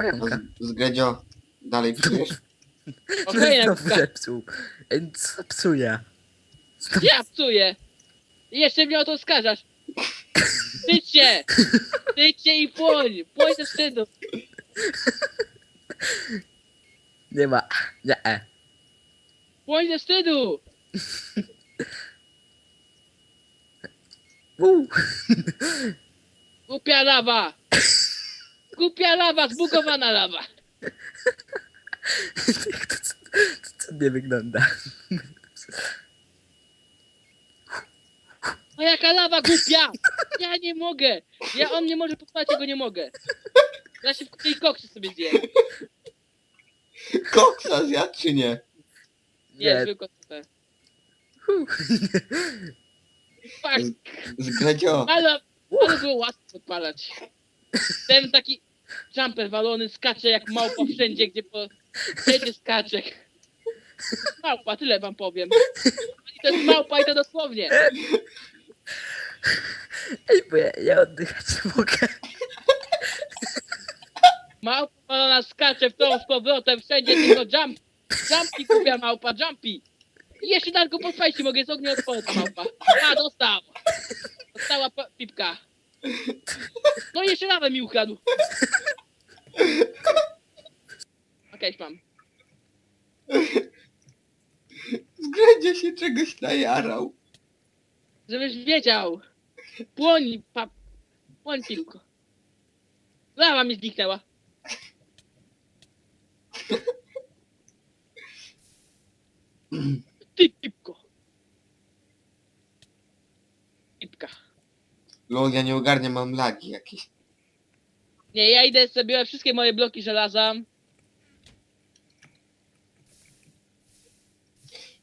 pająka. Z, z Gredzio dalej pijesz? Okej, zepsuł. Ej, Co psuje? Ja psuję. I jeszcze mnie o to skażasz. Wstydź się! Wstydź się i płoń! Płoń ze wstydu! Nie ma. Nie. e. Płoń ze wstydu! Uuu. Głupia lawa! Głupia lawa, zbugowana lawa! Jak to, co, to cudnie wygląda. No jaka lawa głupia! Ja nie mogę! Ja on nie może pochwać, ja go nie mogę. Ja się w tej koksy sobie zjem. Koksa zjadł czy nie? Nie, Nie. super. Hu. Fuck! Z Gredzio. Ale, ale było łatwo podpalać. Ten taki jumper walony skacze jak małpa wszędzie, gdzie po... Wszędzie skacze. Małpa, tyle wam powiem. I to jest małpa i to dosłownie. Ej, bo ja, ja oddychać nie mogę. Małpa walona skacze w tą z powrotem, wszędzie tylko jump. Jumpy kupia małpa, jumpy. I jeszcze tylko podpalić mogę, z ognia otworzyć małpa. A, dostał. Dostała pa- pipka. No i jeszcze lawę mi ukradł. Okej, mam. Z Gredzio się czegoś najarał. Żebyś wiedział. Płoń, pa... Płoń, pipko. Lawa mi zniknęła. Ty, pipko. Pipka. Lol, ja nie ogarniam, mam lagi jakieś. Nie, ja idę sobie wszystkie moje bloki żelaza.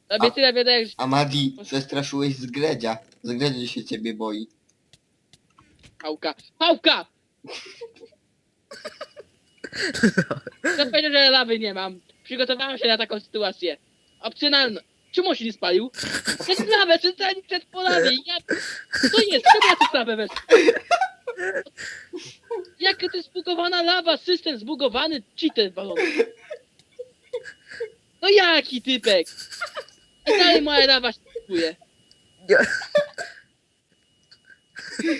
Robię A- tyle wiaderek, A Madi, przestraszyłeś z Gredzia. Z Gredzio się ciebie boi. Pałka. Pałka! To powiedział, że lawy nie mam. Przygotowałem się na taką sytuację. Opcjonalną. Czemu się nie spalił? Przed lawę, centralnie przed polami. Ja... Co jest? Czemu ja tu lawę weszłem? Jaka to jest zbugowana lawa? System zbugowany? Cheater balon. No jaki typek? I dalej moja lawa się.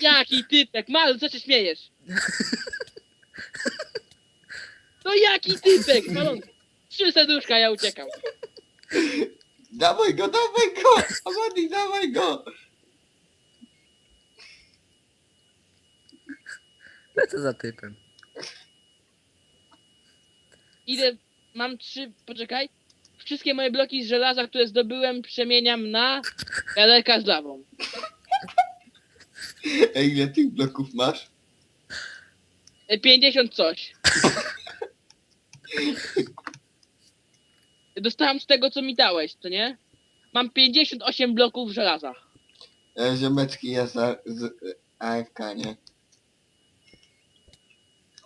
Jaki typek? Malu, co się śmiejesz? No jaki typek? Balon. Trzy serduszka, ja uciekam. Dawaj go, dawaj go! A Madi, dawaj go! Lecę za typem. Idę, mam trzy, poczekaj. Wszystkie moje bloki z żelaza, które zdobyłem, przemieniam na galerka z lawą. Ej, ile tych bloków masz? E, 50 coś. Dostałem z tego, co mi dałeś, co nie? Mam 58 bloków żelaza. E, ziomeczki, ja za, z e, AFK, nie?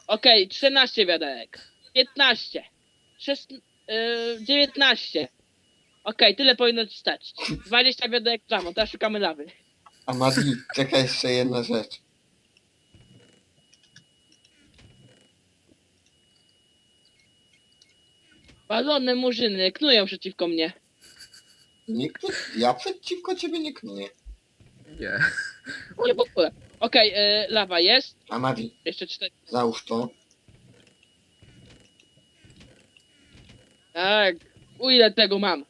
Okej, 14 wiaderek. 15. 16, yy, 19. Okej, tyle powinno ci stać. 20 wiaderek samo, teraz szukamy lawy. A Madi, czekaj jeszcze jedna rzecz. Balone murzyny knują przeciwko mnie. Nie knu... Ja przeciwko ciebie nie knuję. Nie. Nie w ogóle. Okej, yy, lawa jest. A Madi, Jeszcze 4. załóż to. Tak. U ile tego mam?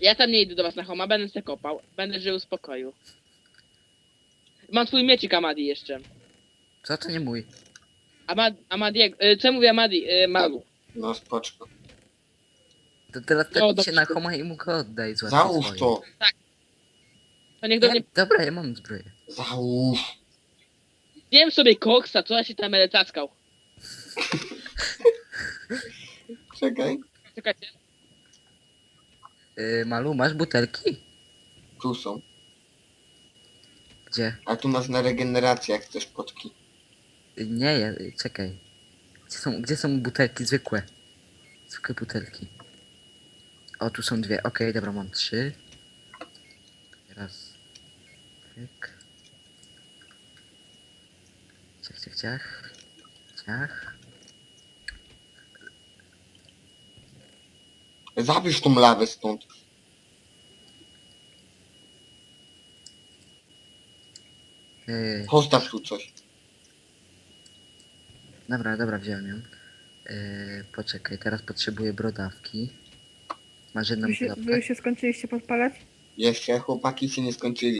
Ja tam nie idę do was na homa, będę se kopał. Będę żył w spokoju. Mam twój miecik Amadi jeszcze. Co to nie mój? Amad, Amadiego, y, co mówię Amadi? Y, Malu. No spoczko. To teraz No, tak się na homa i mu go oddaj. złapie Załóż swoje. to! To niech do Nie, mnie... dobra, ja mam zbroję. Załóż! Wiem sobie koksa, co ja się tam będę cackał. Czekaj. Czekajcie. Yy, Malu, masz butelki? Tu są. Gdzie? A tu masz na regenerację, jak chcesz potki. Yy, Nie, ja, yy, czekaj. Gdzie są, gdzie są butelki zwykłe? Zwykłe butelki. O, tu są dwie. Okej, dobra, mam trzy. Raz. Pyk. Ciach, ciach, ciach. Ciach. Zabierz tą lawę stąd. Yy, Postaw tu coś. dobra, dobra, wziąłem ją. Yy, poczekaj, teraz potrzebuję brodawki. Masz jedną Wy się, brodawkę? wy się skończyliście podpalać? Jeszcze chłopaki się nie skończyli.